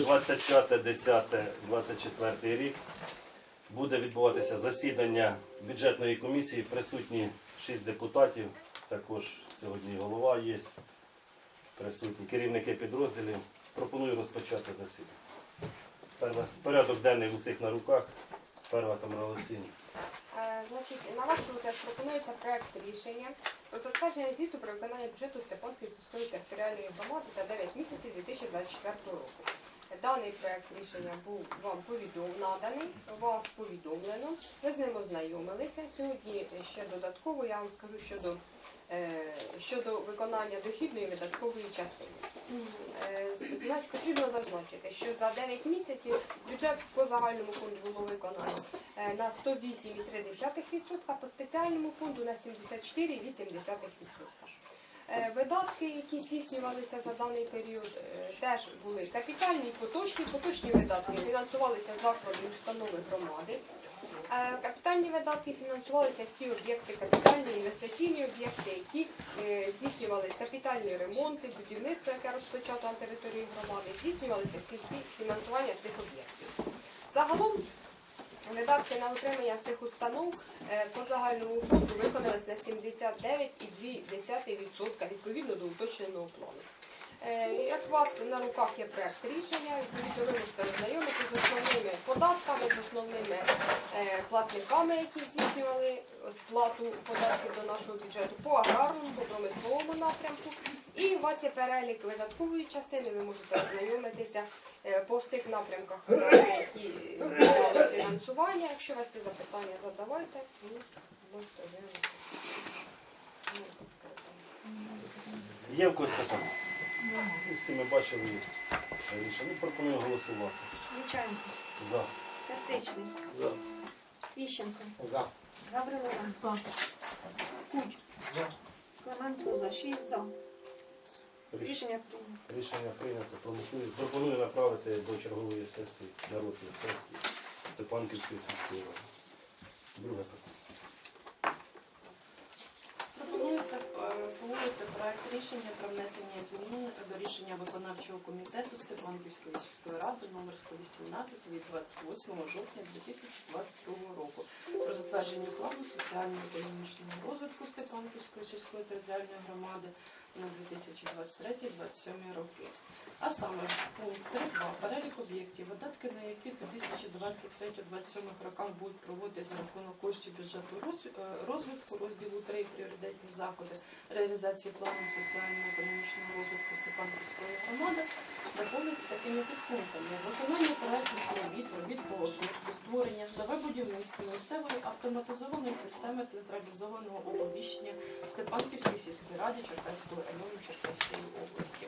25.10.24 рік буде відбуватися засідання бюджетної комісії. Присутні 6 депутатів. Також сьогодні голова є. Присутні керівники підрозділів. Пропоную розпочати засідання. Порядок денний у всіх на руках. Перва Тамара Олексійовна. Е, Значить, на ваш розгляд пропонується проект рішення про затвердження звіту про виконання бюджету Степанської сільської територіальної громади за 9 місяців 2024 року. Даний проект рішення був вам повідом наданий, вас повідомлено. Ви з ним ознайомилися. Сьогодні ще додатково я вам скажу щодо, е, щодо виконання дохідної видаткової частини. Е, Значить, потрібно зазначити, що за 9 місяців бюджет по загальному фонду було виконано е, на 108,3%, по спеціальному фонду на 74,8%. Е, Видатки, які здійснювалися за даний період, е, теж були капітальні поточні. Поточні видатки фінансувалися заклади установи громади. Е, Капітальні видатки фінансувалися всі об'єкти, капітальні інвестиційні об'єкти, які здійснювалися капітальні ремонти, будівництво, яке розпочато на території громади, здійснювалися всі фінансування цих об'єктів. Загалом видатки на утримання всіх установ е, по загальному фонду виконались на 79,2% відповідно до уточненого плану. Е, Як у вас на руках є проект рішення, відповідно ви можете ознайомитися з основними податками, з основними е, платниками, які здійснювали сплату податків до нашого бюджету по аграрному, по промисловому напрямку. І у вас є перелік видаткової частини, ви можете ознайомитися по всіх напрямках, які здійснювали фінансування. Якщо у вас є запитання, задавайте. Ну, ознайомитися. Ну, Є в когось питання? Ну, Всі ми бачили рішення. Ну, пропоную голосувати. Звичайно. За. Картичний. За. Іщенко. За. Гаврилова. За. Куть. За. Клименко за. Шість за. Ріш- Рішення прийнято. Рішення прийнято. Пропоную- Пропоную направити до чергової сесії на розгляд сесії Степанківської сільської ради. Друге питання. Пропонується е, проект рішення про внесення змін до рішення виконавчого комітету Степанківської сільської ради номер 118 від 28 жовтня 2022 року про затвердження плану соціально-економічного розвитку Степанківської сільської територіальної громади на 2023-2027 роки. А саме пункт 3.2. Перелік об'єктів, видатки на які в 2023-2027 роках будуть проводити за рахунок коштів бюджету е, розвитку розділу 3 пріоритетні заходи реалізації плану соціально-економічного розвитку Степанківської громади доповнити такими підпунктами. Виконання проектних робіт, робіт по об'єкту, створення, нове будівництво місцевої автоматизованої системи централізованого оповіщення Степанківської сільської ради Черкаського району Черкаської області.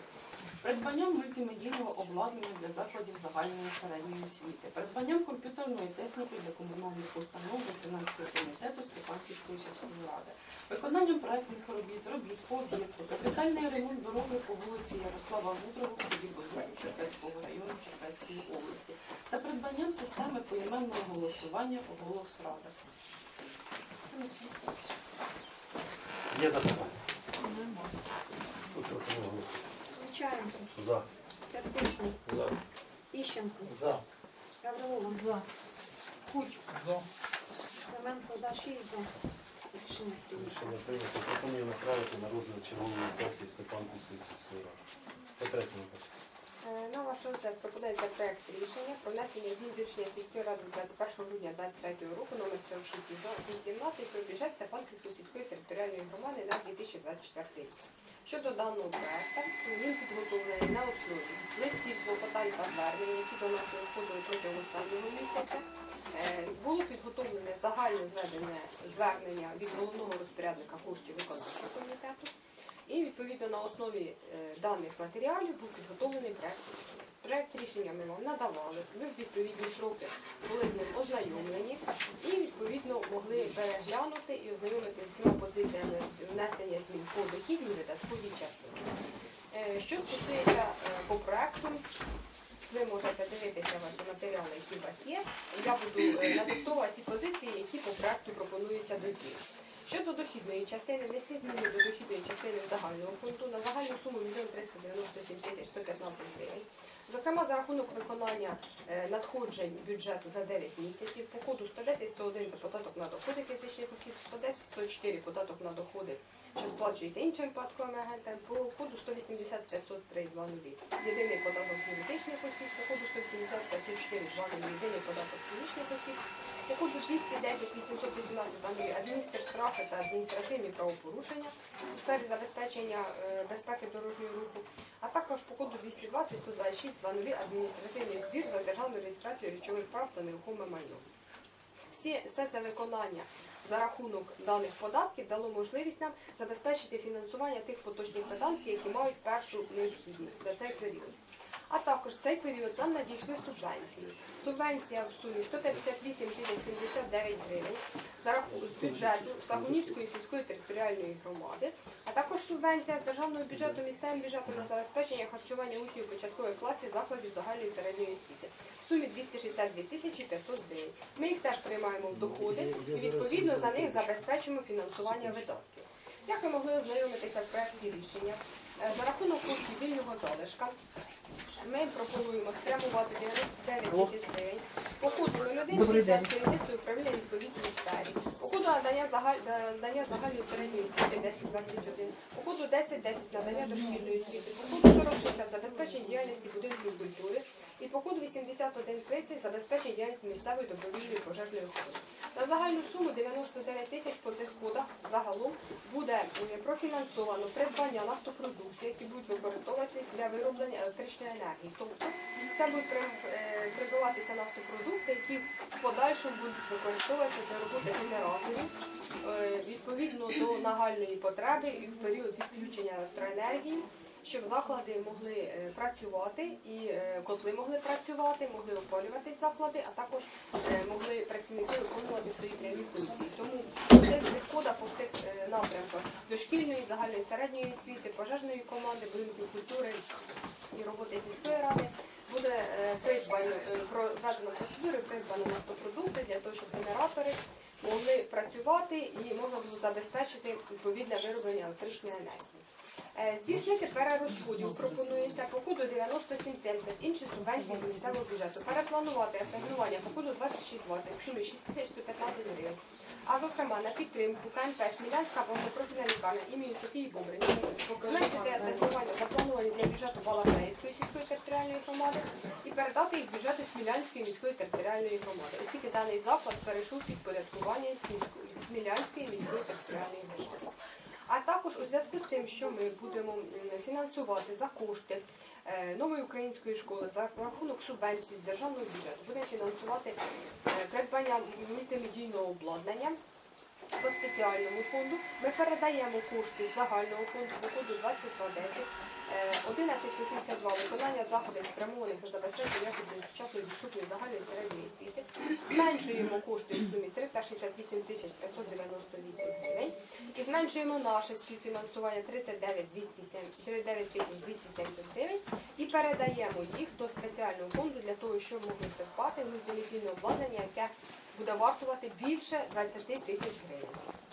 Придбанням мультимедійного обладнання для закладів загальної середньої освіти, придбанням комп'ютерної техніки для комунальних установ виконавчого комітету Степанківської сільської ради, виконанням проектних робіт, робіт по об'єкту, капітальний ремонт дороги по вулиці Ярослава Мудрого в селі Бозуку Черкаського району Черкаської області та придбанням системи поіменного голосування «Голос Рада». Ну, все. Є запитання? Пропоную. Звичайно. За. Картичний. За. Іщенко. За. Гаврилова. За. Куть. За. Клименко за. Шість за. Рішення прийнято. Рішення прийнято. Пропоную направити на розгляд чергової сесії Степанківської сільської ради. По третьому На ваш розгляд пропонується проект рішення про внесення змін до рішення сільської ради 21 грудня 2023 року номер 4618 про бюджет Степанківської сільської територіальної громади на 2024 рік. Щодо даного проекту, він підготовлений на основі листів клопотань та звернень, які до нас надходили протягом останнього місяця. Е, Було підготовлене загальне зведене звернення від головного розпорядника коштів виконавчого комітету. І відповідно на основі е, даних матеріалів був підготовлений проект рішення. Проект рішення ми вам надавали, ви в відповідні сроки були з ним ознайомлені і відповідно могли переглянути і ознайомитися з всіма позиціями внесення змін по дохідній видатковій частині. Е, Що стосується по проекту, ви можете дивитися ваші матеріали, які у вас є. Я буду е, надиктовувати ті позиції, які по проекту пропонуються до дії. Щодо дохідної частини, внесли зміни до дохідної частини загального фонду на загальну суму 1 397 тисяч 115 гривень. Зокрема, за рахунок виконання е, надходжень бюджету за 9 місяців по коду 110 101 податок на доходи фізичних осіб, 110 104 податок на доходи, що сплачується іншим податковим агентам, по коду 180 503 20. Єдиний податок юридичних осіб, по коду 180 504 20. Єдиний податок фізичних осіб, по коду 210 818 20. Адміністр та адміністративні правопорушення у сфері забезпечення е, безпеки дорожнього руху, а також по коду 220 126 20 адміністративний збір за державну реєстрацію речових прав та нерухоме майно. Всі, все це виконання за рахунок даних податків дало можливість нам забезпечити фінансування тих поточних видатків, які мають першу необхідність за цей період. А також в цей період нам надійшли субвенції. Субвенція в сумі 158,79 гривень за рахунок бюджету Сагунівської сільської територіальної громади, а також субвенція з державного бюджету місцевим бюджетом на забезпечення харчування учнів початкових класів закладів загальної середньої освіти в сумі 262 тисячі 500 гривень. Ми їх теж приймаємо в доходи і відповідно за них забезпечимо фінансування видатків. Як ви могли ознайомитися в проєкті рішення? Е, За рахунок коштів вільного залишка. Ми пропонуємо спрямувати 99 тисяч гривень. По ходу 01 60 керівництво управління відповідної сфері, по ходу надання, загаль... надання загальної середньої освіти 1021, по ходу 10 10 надання дошкільної освіти, по ходу 40 60 забезпечення діяльності будинків культури і по коду 81 30 забезпечення місцевої добровільної пожежної охорони. На загальну суму 99 тисяч по цих кодах загалом буде е, профінансовано придбання нафтопродуктів, які будуть використовуватись для вироблення електричної енергії. Тобто це будуть е, придбаватися нафтопродукти, які в подальшому будуть використовуватися для роботи генераторів е, відповідно до нагальної потреби і в період відключення електроенергії. Щоб заклади могли е, працювати і е, котли могли працювати, могли опалювати заклади, а також е, могли працівники виконувати свої прямі функції. Тому це відхода по всіх напрямках дошкільної, загальної середньої освіти, пожежної команди, будинків культури і роботи сільської ради буде е, придбано е, проведено процедури, придбано нафтопродукти для того, щоб генератори могли працювати і можна було забезпечити відповідне вироблення електричної енергії. Е, Здійснити перерозподіл пропонується по коду 9770 інші субвенції з місцевого бюджету. Перепланувати асигнування по коду 2620 в сумі 6115 гривень. А зокрема на підтримку КНП Смілянська багатопрофільна лікарня імені Софії Бобрин. Зменшити асигнування заплановані для бюджету Балаклеївської сільської територіальної громади і передати їх бюджету Смілянської міської територіальної громади. Оскільки даний заклад перейшов під порядкування Смільської- Смілянської міської територіальної громади. А також у зв'язку з тим, що ми будемо фінансувати за кошти нової української школи за рахунок субвенції з державного бюджету, буде фінансувати е, придбання мультимедійного обладнання. По спеціальному фонду ми передаємо кошти з загального фонду по коду 2210 е, 1182 виконання заходів спрямованих на забезпечення якості сучасної доступної загальної середньої освіти. Зменшуємо кошти у сумі 368 тисяч 598 гривень і зменшуємо наше співфінансування 39 207 39 тисяч 270 гривень і передаємо їх до спеціального фонду для того, щоб могли придбати мультимедійне обладнання, яке буде вартувати більше 20 тисяч гривень.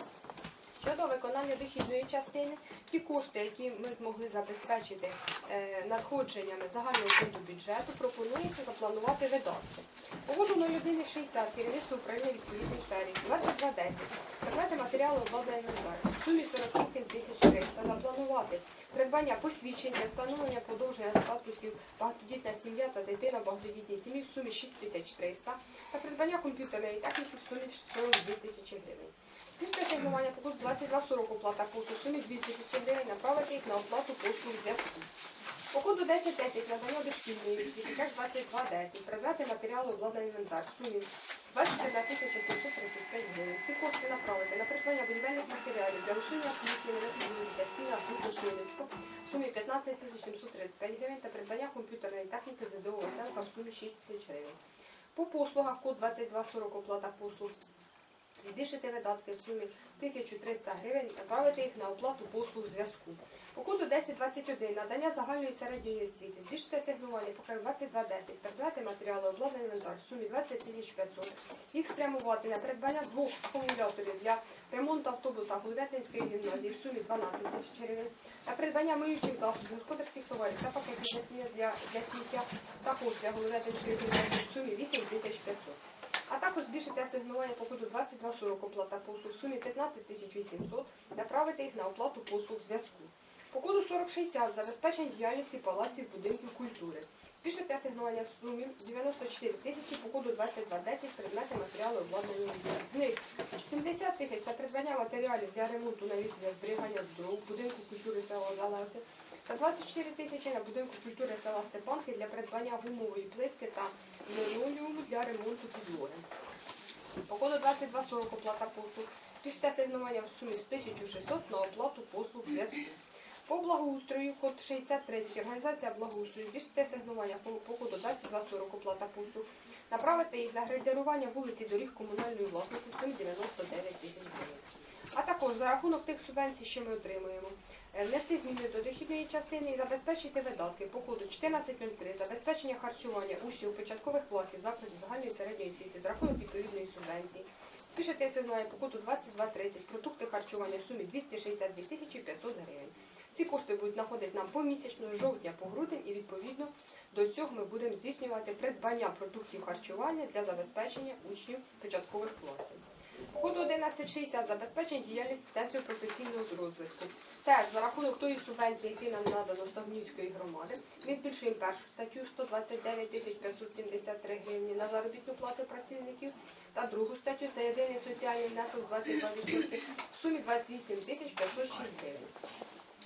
Щодо виконання дохідної частини, ті кошти, які ми змогли забезпечити е, надходженнями загального фонду бюджету, пропонується запланувати видатки. Погоду 0160 керівництво управління відповідної сфері 2210 предмети матеріалу обладнання в сумі 48 тисяч 300 запланувати придбання посвідчень для встановлення подовження статусів багатодітна сім'я та дитина багатодітній сім'ї в сумі 6 тисяч 300 та придбання комп'ютерної техніки в сумі 42 тисячі гривень. Після сигнування по курсу 2240 оплата послуг в сумі 2 тисячі гривень направити їх на оплату послуг зв'язку. По коду 1010 надання дошкільної освіти, як 2210, предмети матеріалу обладнання інвентар в сумі 21 735 гривень. Ці кошти направити на придбання будівельних матеріалів для усунення плісні підводів для стіна звуку сонечко в сумі 15 735 гривень та придбання комп'ютерної техніки ЗДО Оселка в сумі 6 тисяч гривень. По послугах код 2240 оплата послуг Збільшити видатки в сумі 1300 гривень, направити їх на оплату послуг зв'язку. По коду 1021 надання загальної середньої освіти. Збільшити асигнування по КР 2210, придбати матеріали обладнання інвентар в сумі 20 500. Їх спрямувати на придбання двох акумуляторів для ремонту автобуса Голубятинської гімназії в сумі 12 тисяч гривень. На придбання миючих засобів, господарських товарів та пакетів для сміття також для Голубятинської гімназії в сумі 8 тисяч 500. А також збільшити асигнування по коду 2240 оплата послуг в сумі 15 тисяч 800, направити їх на оплату послуг зв'язку. По коду 4060 забезпечення діяльності палаців будинків культури. Збільшити асигнування в сумі 94 тисячі по коду 2210 предмети матеріали обладнання. З них 70 тисяч це придбання матеріалів для ремонту навісення зберігання дров, будинку культури села Заларки та 24 тисячі на будинку культури села Степанки для придбання гумової плитки та линолеуму для ремонту підлоги. По коду 2240 оплата послуг. Піште асигнування в сумі 1600 на оплату послуг зв'язку. По благоустрою код 6030 організація благоустрою збільшити асигнування по, коду 2240 оплата послуг. Направити їх на градирування вулиці доріг комунальної власності в сумі 99 тисяч гривень. А також за рахунок тих субвенцій, що ми отримуємо, внести зміни до дохідної частини і забезпечити видатки по коду 1403 забезпечення харчування учнів початкових класів закладів загальної середньої освіти за рахунок відповідної субвенції. Пишете асигнування по коду 2230 продукти харчування в сумі 262 тисячі 500 гривень. Ці кошти будуть знаходити нам помісячно з жовтня по грудень і відповідно до цього ми будемо здійснювати придбання продуктів харчування для забезпечення учнів початкових класів. Коду 1160 забезпечення діяльності центрів професійного розвитку. Теж за рахунок тої субвенції, які нам надано Савнівської громади, ми збільшуємо першу статтю 129 тисяч 573 гривні на заробітну плату працівників та другу статтю це єдиний соціальний внесок 22% в сумі 28 тисяч 506 гривень.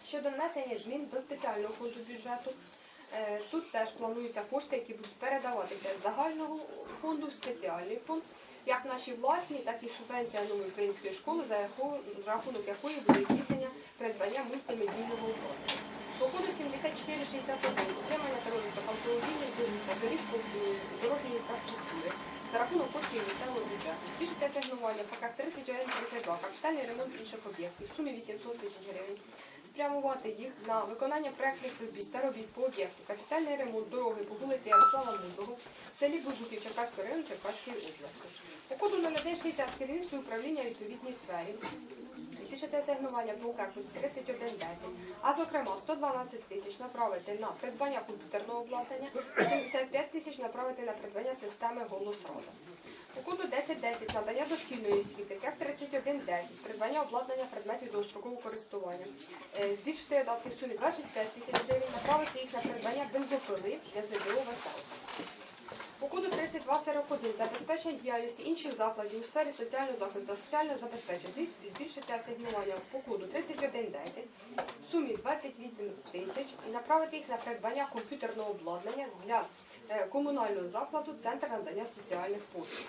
Щодо внесення змін до спеціального фонду бюджету, е, тут теж плануються кошти, які будуть передаватися з загального фонду в спеціальний фонд, як наші власні, так і субвенція нової української школи, за яку- рахунок якої буде здійснення придбання мультимедійного обладнання. По коду 7461 утримання та розвиток автомобільних та доріг дорожньої інфраструктури за рахунок коштів місцевого бюджету. Збільшити асигнування ПК 3132, капітальний ремонт інших об'єктів в сумі 800 тисяч гривень. Спрямувати їх на виконання проектних робіт та робіт по об'єкту капітальний ремонт дороги по вулиці Ярослава Мудрого селі Бузуків Черкаського району Черкаської області. По коду 0160 керівництво управління у відповідній сфері. Збільшити асигнування по укрепу 3110, а зокрема 112 тисяч направити на придбання комп'ютерного обладнання, 75 тисяч направити на придбання системи «Голос Рада». Коду 1010 надання дошкільної освіти, КЕК 3110, придбання обладнання предметів довгострокового користування. Е, Збільшити видатки в сумі 25 тисяч гривень, направити їх на придбання бензопили для ЗДО «Весел». По коду 3241 забезпечення діяльності інших закладів у сфері соціального захисту та соціального забезпечення збільшити асигнування по коду 3110 в сумі 28 тисяч і направити їх на придбання комп'ютерного обладнання для комунального закладу Центр надання соціальних послуг.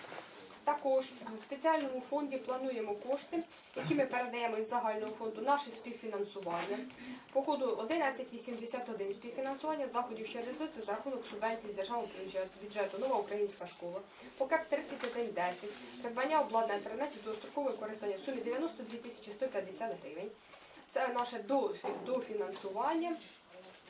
Також в спеціальному фонді плануємо кошти, які ми передаємо із загального фонду наше співфінансування. По коду 1181 співфінансування заходів, що реалізуються за рахунок субвенцій з державного бюджету, Нова українська школа. По КЕК 3110 придбання обладнання предметів дострокового користування в сумі 92 тисячі 150 гривень. Це наше до- дофінансування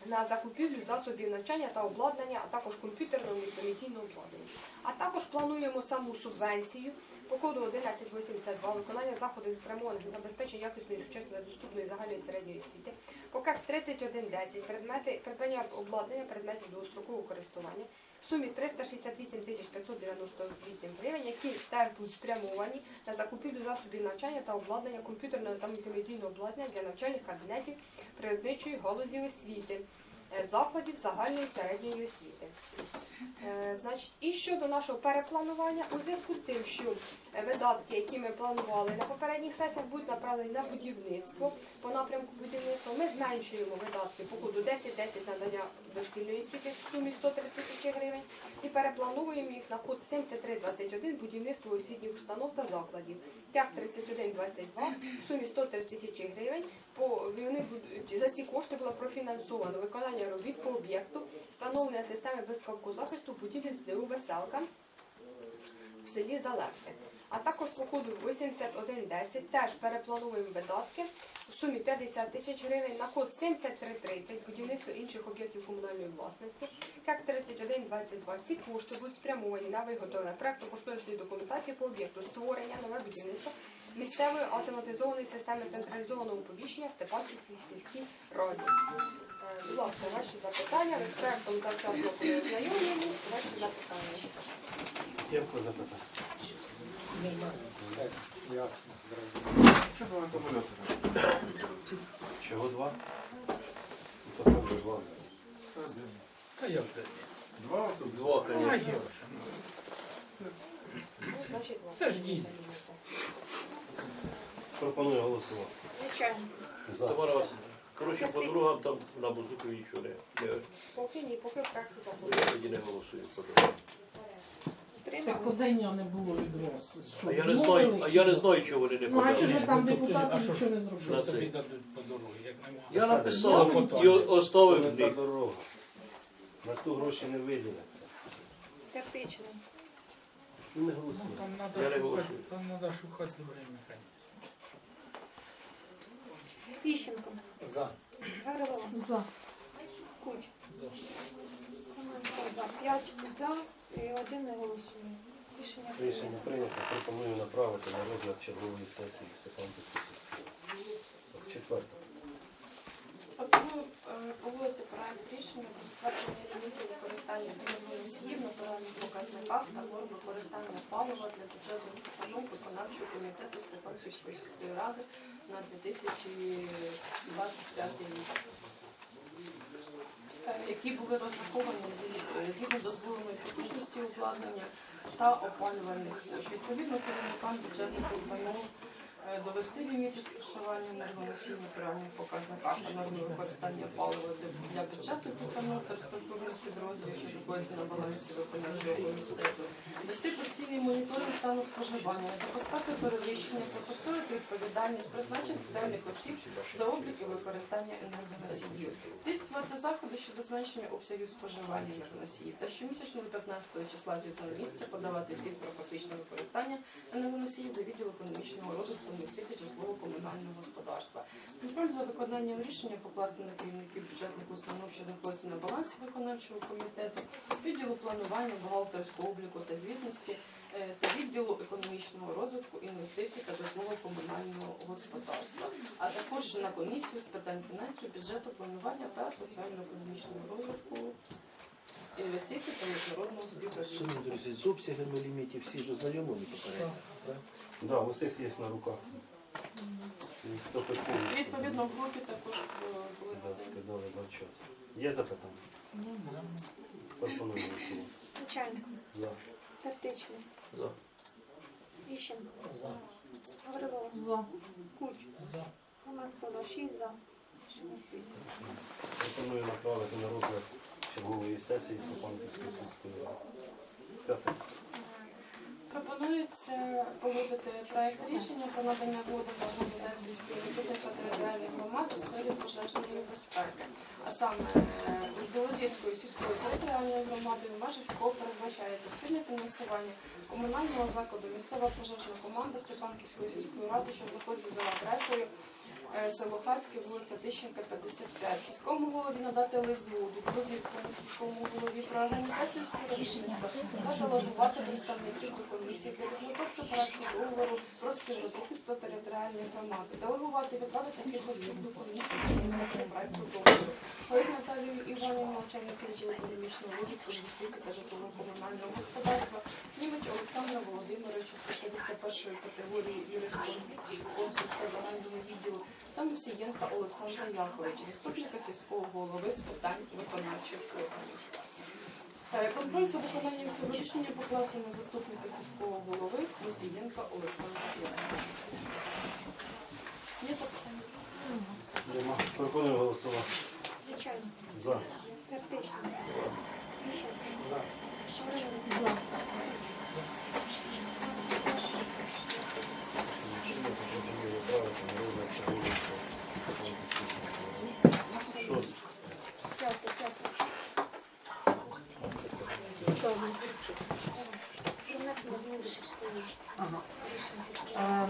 на закупівлю засобів навчання та обладнання, а також комп'ютерного мультимедійного обладнання. А також плануємо саму субвенцію по коду 1182 виконання заходів спрямованих на забезпечення якісної сучасної доступної загальної середньої освіти. По КЕК 3110 предмети придбання обладнання предметів довгострокового користування в сумі 368 тисяч 598 гривень, які теж будуть спрямовані на закупівлю засобів навчання та обладнання комп'ютерного та мультимедійного обладнання для навчальних кабінетів природничої галузі освіти, е, закладів загальної середньої освіти. Е, Значить, і щодо нашого перепланування, у зв'язку з тим, що е, видатки, які ми планували на попередніх сесіях, будуть направлені на будівництво по напрямку будівництва, ми зменшуємо видатки по коду 10-10 надання дошкільної освіти в сумі 103 тисячі гривень і переплановуємо їх на код 7321 будівництво освітніх установ та закладів. ТЯК 3122 в сумі 103 тисячі гривень. По вони будуть за ці кошти було профінансовано виконання робіт по об'єкту, встановлення системи безпекового захисту будівлі ЗДУ Веселка в селі Залевки. А також по коду 8110 теж переплануємо видатки у сумі 50 тисяч гривень на код 7330 будівництво інших об'єктів комунальної власності, як 3122. Ці кошти будуть спрямовані на виготовлення проекту кошторисної документації по об'єкту створення нове будівництво місцевої автоматизованої системи централізованого оповіщення в Степанківській сільській раді. Е, Будь ласка, ваші запитання, ви з проектом завчасно ознайомлені, ваші запитання. Є хто запитання? Чого два? То там же два. А я вже. Два тут. Два, конечно. я Ну, Це ж дійсно. Пропоную голосувати. Звичайно. Тамара Васильівна. Коротше, по другам там на Бузукові нічого не. не- Поки ні, поки в проекті Я тоді не голосую по другам. Так Утримали. не було від вас. Що, А я не знаю, а я не знаю, чого вони не Ну, а чого ж подали. там Ну, тобто, депутати а нічого не зробили? Це. тобі дадуть по дорозі, як немає? Я Ну, написав і оставив Та них. дорога. На ту гроші не виділяться. Тактичний. І не Ну, голосуємо. там Я не треба шукати, голосую. там треба шукати друге механізм. Піщенко. За. Гаврилова. За. Куть. За. За. П'ять за і один не голосує. Рішення Рішення прийнято. Пропоную направити на розгляд чергової сесії Степан сільської. ради. Четверте. Пропоную е, погодити проект рішення про затвердження лімітів використання енергоносіїв на натуральних показниках та норм використання палива для бюджетних установ виконавчого комітету Степанківської сільської ради на 2025 рік. Е, Які були розраховані зі- згідно дозволеної потужності обладнання та опалювальних площ. Відповідно, керівникам бюджетних установ е, довести ліміти споживання енергоносій в натуральних показниках норми використання палива для- бюджету установ та структурних підрозділів, що на балансі виконавчого комітету, вести постійний моніторинг стану споживання, допускати перевищення посилити відповідальність призначених детальних осіб за облік і використання енергоносіїв, здійснювати заходи щодо зменшення обсягів споживання енергоносіїв та щомісячно до 15 числа звітного місяця подавати звіт про фактичне використання енергоносіїв до відділу економічного розвитку інвестицій житлово-комунального господарства. Контроль за виконанням рішення покласти на керівників бюджетних установ, що знаходяться на балансі виконавчого комітету, відділу планування, бухгалтерського обліку та звітності е, та відділу економічного розвитку, інвестицій та житлово-комунального господарства, а також на комісію з питань фінансів, бюджету, планування та соціально-економічного розвитку, інвестицій та міжнародного співробітництва. друзі, з обсягами лімітів всі ж ознайомлені попередньо. так? Да, у всіх є на руках. Хто хотів, Відповідно, в групі також е, були да, скидали часу. Є запитання? Ну, Пропоную голосувати. Звичайно. За. Тактичний. За. Піщенко. За. Гаврилова. За. Куть. За. Хоменко. Шість за. Пропоную направити на розгляд чергової сесії Степанківської сільської ради. П'яте. Пропонується погодити проект рішення про надання згоди на організацію співробітництва територіальних громад у сфері пожежної безпеки. А саме е, сільської територіальної громади в межах якого передбачається спільне фінансування комунального закладу місцева пожежна команда Степанківської сільської ради, що знаходиться за адресою е, село Хацьке, вулиця Тищенка, 55. Сільському голові надати лист згоду Білозірському сільському голові про організацію співробітництва та делегувати представників до комісії для підготовки проекту договору про співробітництво територіальної громади, делегувати відправити таких осіб до комісії проекту договору. Горить Наталію Іванівну, начальник відділу економічного розвитку, інвестицій та житлово-комунального господарства, Німеч Олександра Володимировича, спеціаліста першої категорії юрисконсульська загального відділу, та Мусієнка Олександра Яковича, заступника сільського голови з питань виконавчих органів. Е, Контроль за виконанням цього рішення покласти на заступника сільського голови Мусієнка Олександра Яковича. Є запитання? Пропоную голосувати. Звичайно. За. Піщенко. За. Гаврилова. Пропоную направити на розгляд чергової сесії Степанківської сільської ради. Шосте. П'яте. П'яте. Ага. Е,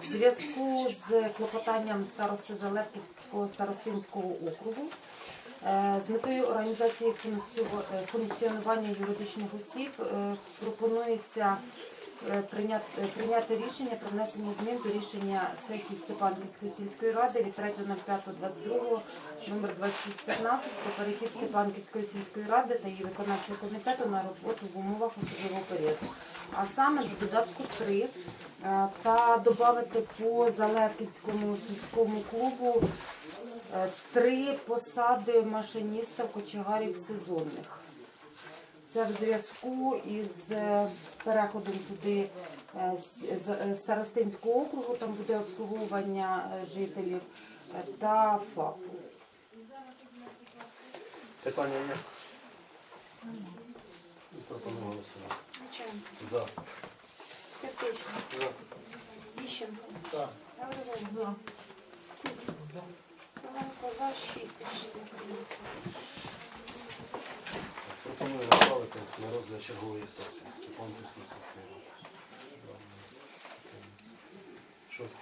В зв'язку з клопотанням старости Залепівського старостинського округу е, з метою організації е, функціонування юридичних осіб е, пропонується прийняти, рішення про внесення змін до рішення сесії Степанківської сільської ради від 3.05.22 номер 2615 про перехід Степанківської сільської ради та її виконавчого комітету на роботу в умовах особливого порядку. А саме до додатку 3 е, та додати по Залерківському сільському клубу е, три посади машиністів кочегарів сезонних. Це в зв'язку із е, переходом туди е, з- е, старостинського округу, там буде обслуговування е, жителів е, та ФАПу. Питання є? Пропоную голосувати. За. Кирпичник. Іщенко. Так. За. Романко за 6 рішення прийнято. Пропоную направити на розгляд чергової сесії сільської ради. Шосте.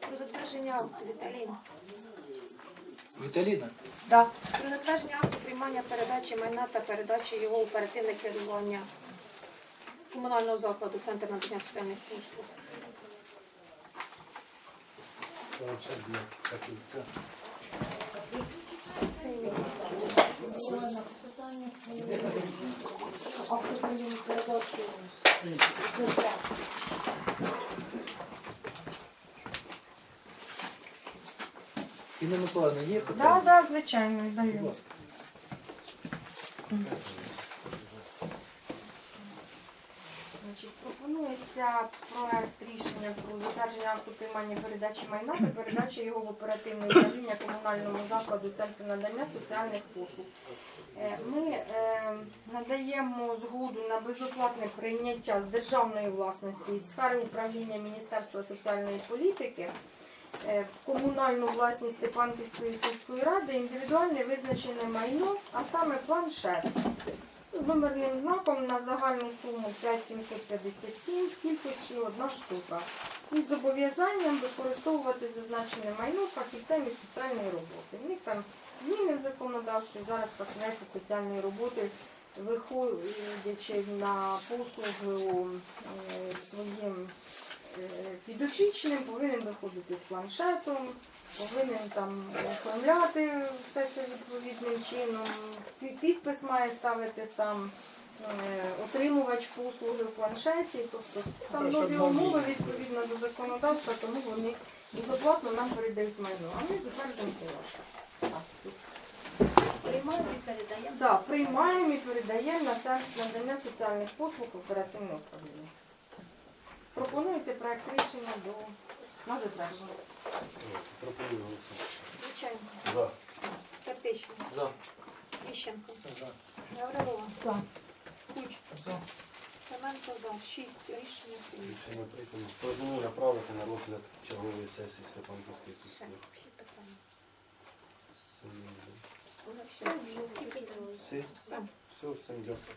Про затвердження акту Віталін. Віталіна? Да. Про затвердження акту приймання передачі майна та передачі його оперативне керування комунального закладу Центр надання соціальних послуг. Це. Інна Миколаївна, є Да, питання? да, звичайно, Будь ласка. Значить, пропонується проект рішення про затвердження акту приймання передачі майна та передачі його в оперативне управління комунальному закладу Центру надання соціальних послуг. Е, Ми е, надаємо згоду на безоплатне прийняття з державної власності із сфери управління Міністерства соціальної політики е, в комунальну власність Степанківської сільської ради індивідуальне визначене майно, а саме планшет номерним знаком на загальну суму 5757 в кількості одна штука. Із зобов'язанням використовувати зазначене майно фахівцем із соціальної роботи. В них там зміни в законодавстві, зараз фахівці соціальної роботи, виходячи на послугу е, своїм підопічним, повинен виходити з планшетом, повинен там оформляти все це відповідним чином. Підпис має ставити сам е, отримувач послуги в планшеті. Тобто там нові умови відповідно до законодавства, тому вони безоплатно нам передають майно. А ми затверджуємо це ваше. Приймаємо і передаємо. Да, приймаємо і передаємо на центр надання соціальних послуг оперативне управління. Пропонується проект рішення до на затвердження. Пропоную голосувати. Звичайно. За. Кирпичник. За. Іщенко. За. Гаврилова. За. Куч. За. Романко за 6 рішення прийнято. Рішення прийнято. Пропоную направити на розгляд чергової сесії Степанківської Все, сільської всі питання. Уже все. Всі? Все. Все, всім дякую.